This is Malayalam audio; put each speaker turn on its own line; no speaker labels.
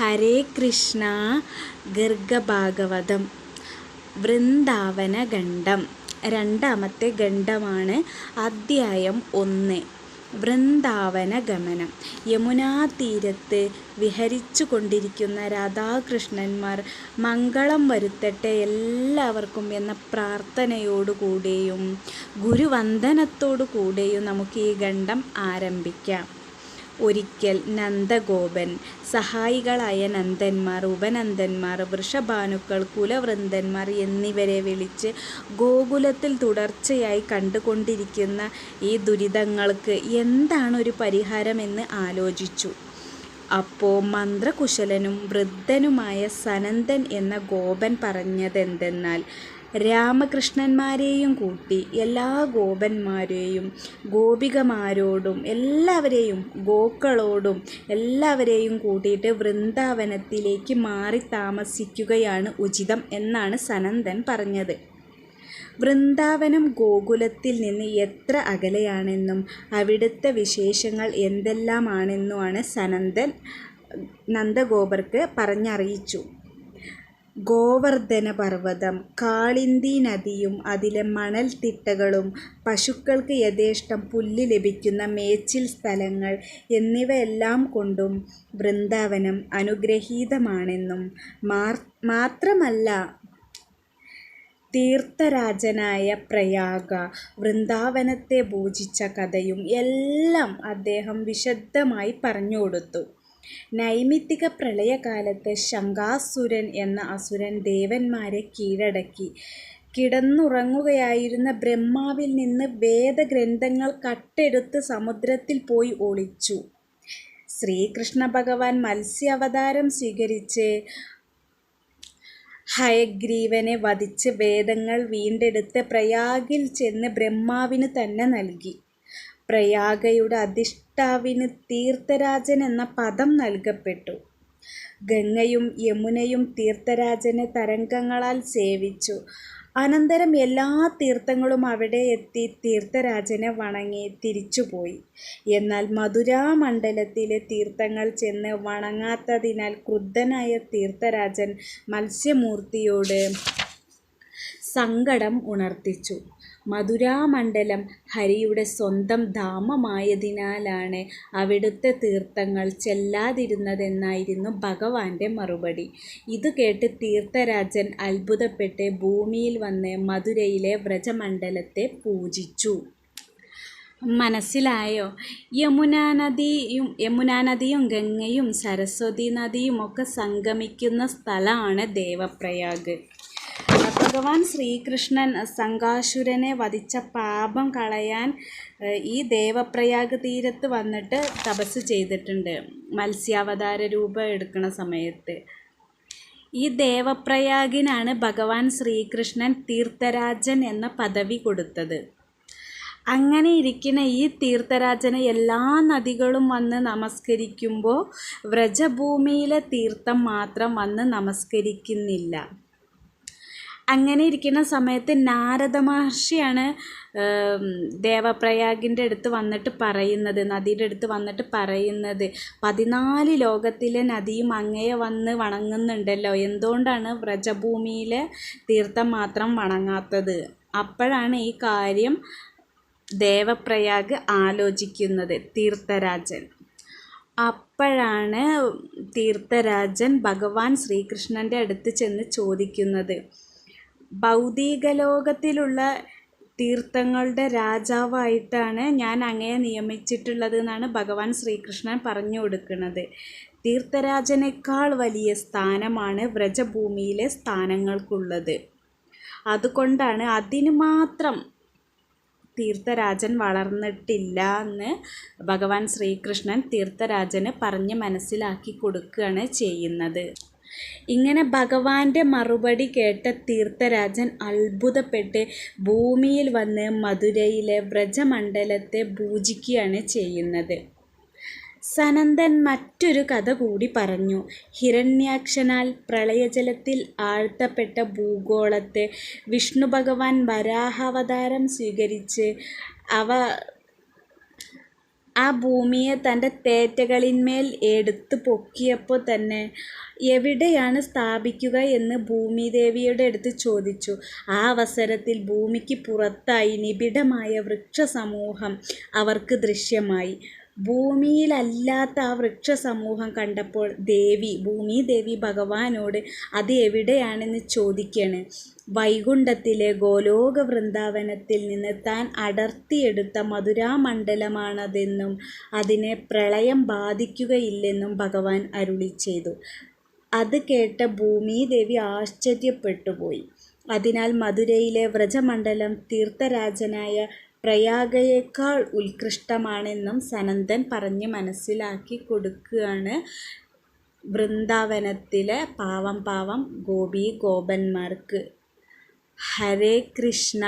ഹരേ കൃഷ്ണ ഗർഗഭാഗവതം. വൃന്ദാവന ഖണ്ഡം രണ്ടാമത്തെ ഖണ്ഡമാണ് അദ്ധ്യായം ഒന്ന്. വൃന്ദാവന ഗമനം യമുനാതീരത്ത് വിഹരിച്ചു കൊണ്ടിരിക്കുന്ന രാധാകൃഷ്ണന്മാർ മംഗളം വരുത്തട്ടെ എല്ലാവർക്കും എന്ന പ്രാർത്ഥനയോടുകൂടെയും ഗുരുവന്ദനത്തോടു കൂടെയും നമുക്ക് ഈ ഖണ്ഡം ആരംഭിക്കാം. ഒരിക്കൽ നന്ദഗോപൻ സഹായികളായ നന്ദന്മാർ ഉപനന്ദന്മാർ വൃഷഭാനുക്കൾ കുലവൃന്ദന്മാർ എന്നിവരെ വിളിച്ച് ഗോകുലത്തിൽ തുടർച്ചയായി കണ്ടുകൊണ്ടിരിക്കുന്ന ഈ ദുരിതങ്ങൾക്ക് എന്താണ് ഒരു പരിഹാരമെന്ന് ആലോചിച്ചു. അപ്പോൾ മന്ത്രകുശലനും വൃദ്ധനുമായ സനന്ദൻ എന്ന ഗോപൻ പറഞ്ഞതെന്തെന്നാൽ രാമകൃഷ്ണന്മാരെയും കൂട്ടി എല്ലാ ഗോപന്മാരെയും ഗോപികമാരോടും എല്ലാവരെയും ഗോക്കളോടും എല്ലാവരെയും കൂട്ടിയിട്ട് വൃന്ദാവനത്തിലേക്ക് മാറി താമസിക്കുകയാണ് ഉചിതം എന്നാണ് സനന്ദൻ പറഞ്ഞത്. വൃന്ദാവനം ഗോകുലത്തിൽ നിന്ന് എത്ര അകലെയാണെന്നും അവിടുത്തെ വിശേഷങ്ങൾ എന്തെല്ലാമാണെന്നുമാണ് സനന്ദൻ നന്ദഗോപർക്ക് പറഞ്ഞറിയിച്ചു. ഗോവർദ്ധന പർവതം കാളിന്തി നദിയും അതിലെ മണൽത്തിട്ടകളും പശുക്കൾക്ക് യഥേഷ്ടം പുല്ല് ലഭിക്കുന്ന മേച്ചിൽ സ്ഥലങ്ങൾ എന്നിവയെല്ലാം കൊണ്ടും വൃന്ദാവനം അനുഗ്രഹീതമാണെന്നും മാത്രമല്ല തീർത്ഥരാജനായ പ്രയാഗ വൃന്ദാവനത്തെ പൂജിച്ച കഥയും എല്ലാം അദ്ദേഹം വിശദമായി പറഞ്ഞുകൊടുത്തു നൈമിത്തിക പ്രളയകാലത്ത് ശങ്കാസുരൻ എന്ന അസുരൻ ദേവന്മാരെ കീഴടക്കി. കിടന്നുറങ്ങുകയായിരുന്ന ബ്രഹ്മാവിൽ നിന്ന് വേദഗ്രന്ഥങ്ങൾ കട്ടെടുത്ത് സമുദ്രത്തിൽ പോയി ഒളിച്ചു. ശ്രീകൃഷ്ണ ഭഗവാൻ മത്സ്യാവതാരം സ്വീകരിച്ച് ഹയഗ്രീവനെ വധിച്ച് വേദങ്ങൾ വീണ്ടെടുത്ത് പ്രയാഗിൽ ചെന്ന് ബ്രഹ്മാവിന് തന്നെ നൽകി. പ്രയാഗയുടെ അധിഷ്ഠാവിന് തീർത്ഥരാജൻ എന്ന പദം നൽകപ്പെട്ടു. ഗംഗയും യമുനയും തീർത്ഥരാജനെ തരംഗങ്ങളാൽ സേവിച്ചു. അനന്തരം എല്ലാ തീർത്ഥങ്ങളും അവിടെ എത്തി തീർത്ഥരാജനെ വണങ്ങി തിരിച്ചുപോയി. എന്നാൽ മധുരാമണ്ഡലത്തിലെ തീർത്ഥങ്ങൾ ചെന്ന് വണങ്ങാത്തതിനാൽ ക്രുദ്ധനായ തീർത്ഥരാജൻ മത്സ്യമൂർത്തിയോട് സങ്കടം ഉണർത്തിച്ചു. മധുരാമണ്ഡലം ഹരിയുടെ സ്വന്തം ധാമമായതിനാലാണ് അവിടുത്തെ തീർത്ഥങ്ങൾ ചെല്ലാതിരുന്നതെന്നായിരുന്നു ഭഗവാന്റെ മറുപടി. ഇത് കേട്ട് തീർത്ഥരാജൻ അത്ഭുതപ്പെട്ട് ഭൂമിയിൽ വന്ന് മധുരയിലെ വ്രജമണ്ഡലത്തെ പൂജിച്ചു. മനസ്സിലായോ? യമുനാ നദിയും യമുനാ നദിയും ഗംഗയും സരസ്വതി നദിയും ഒക്കെ സംഗമിക്കുന്ന സ്ഥലമാണ് ദേവപ്രയാഗ്. ഭഗവാൻ ശ്രീകൃഷ്ണൻ സംഘാസുരനെ വധിച്ച പാപം കളയാൻ ഈ ദേവപ്രയാഗ് തീരത്ത് വന്നിട്ട് തപസ് ചെയ്തിട്ടുണ്ട്. മത്സ്യാവതാര രൂപം എടുക്കുന്ന സമയത്ത്. ഈ ദേവപ്രയാഗിനാണ് ഭഗവാൻ ശ്രീകൃഷ്ണൻ തീർത്ഥരാജൻ എന്ന പദവി കൊടുത്തത്. അങ്ങനെ ഇരിക്കുന്ന ഈ തീർത്ഥരാജനെ എല്ലാ നദികളും വന്ന് നമസ്കരിക്കുമ്പോൾ വ്രജഭൂമിയിലെ തീർത്ഥം മാത്രം വന്ന് നമസ്കരിക്കുന്നില്ല. അങ്ങനെ ഇരിക്കുന്ന സമയത്ത് നാരദ മഹർഷിയാണ് ദേവപ്രയാഗിന്റെ അടുത്ത് വന്നിട്ട് പറയുന്നത് നദിയുടെ അടുത്ത് വന്നിട്ട് പറയുന്നത്. പതിനാല് ലോകത്തിലെ നദിയും അങ്ങയെ വന്ന് വണങ്ങുന്നുണ്ടല്ലോ. എന്തുകൊണ്ടാണ് വ്രജഭൂമിയിലെ തീർത്ഥം മാത്രം വണങ്ങാത്തത്? അപ്പോഴാണ് ഈ കാര്യം ദേവപ്രയാഗ് ആലോചിക്കുന്നത് തീർത്ഥരാജൻ. അപ്പോഴാണ് തീർത്ഥരാജൻ ഭഗവാൻ ശ്രീകൃഷ്ണന്റെ അടുത്ത് ചെന്ന് ചോദിക്കുന്നത് ഭൗതിക ലോകത്തിലുള്ള തീർത്ഥങ്ങളുടെ രാജാവായിട്ടാണ് ഞാൻ അങ്ങയെ നിയമിച്ചിട്ടുള്ളത് എന്നാണ് ഭഗവാൻ ശ്രീകൃഷ്ണൻ പറഞ്ഞു കൊടുക്കുന്നത്. തീർത്ഥരാജനേക്കാൾ വലിയ സ്ഥാനമാണ് വ്രജഭൂമിയിലെ സ്ഥാനങ്ങൾക്കുള്ളത്. അതുകൊണ്ടാണ് അതിന് മാത്രം തീർത്ഥരാജൻ വളർന്നിട്ടില്ല എന്ന് ഭഗവാൻ ശ്രീകൃഷ്ണൻ തീർത്ഥരാജന് പറഞ്ഞ് മനസ്സിലാക്കി കൊടുക്കുകയാണ് ചെയ്യുന്നത്. ഇങ്ങനെ ഭഗവാന്റെ മറുപടി കേട്ട തീർത്ഥരാജൻ അത്ഭുതപ്പെട്ട് ഭൂമിയിൽ വന്ന് മധുരയിലെ വ്രജമണ്ഡലത്തെ പൂജിക്കുകയാണ് ചെയ്യുന്നത്. സനന്ദൻ മറ്റൊരു കഥ കൂടി പറഞ്ഞു. ഹിരണ്യാക്ഷനാൽ പ്രളയജലത്തിൽ ആഴ്ത്തപ്പെട്ട ഭൂഗോളത്തെ വിഷ്ണു ഭഗവാൻ വരാഹാവതാരം സ്വീകരിച്ച് അവ ആ ഭൂമിയെ തന്റെ തേറ്റകളിന്മേൽ എടുത്തു പൊക്കിയപ്പോൾ തന്നെ എവിടെയാണ് സ്ഥാപിക്കുക എന്ന് ഭൂമിദേവിയുടെ അടുത്ത് ചോദിച്ചു. ആ അവസരത്തിൽ ഭൂമിക്ക് പുറത്തായി നിബിഡമായ വൃക്ഷസമൂഹം അവർക്ക് ദൃശ്യമായി. ഭൂമിയിലല്ലാത്ത ആ വൃക്ഷസമൂഹം കണ്ടപ്പോൾ ദേവി ഭൂമി ദേവി ഭഗവാനോട് അത് എവിടെയാണെന്ന് ചോദിക്കുകയാണ് വൈകുണ്ഠത്തിലെ ഗോലോക വൃന്ദാവനത്തിൽ നിന്ന് താൻ അടർത്തിയെടുത്ത മധുരാമണ്ഡലമാണതെന്നും അതിനെ പ്രളയം ബാധിക്കുകയില്ലെന്നും ഭഗവാൻ അരുളി ചെയ്തു. അത് കേട്ട ഭൂമിദേവി ആശ്ചര്യപ്പെട്ടുപോയി അതിനാൽ മധുരയിലെ വ്രജമണ്ഡലം തീർത്ഥരാജനായ പ്രയാഗയേക്കാൾ ഉത്കൃഷ്ടമാണെന്നും സനന്ദൻ പറഞ്ഞ് മനസ്സിലാക്കി കൊടുക്കുകയാണ്. വൃന്ദാവനത്തിലെ പാവം പാവം ഗോപി ഗോപന്മാർക്ക്. ഹരേ കൃഷ്ണ.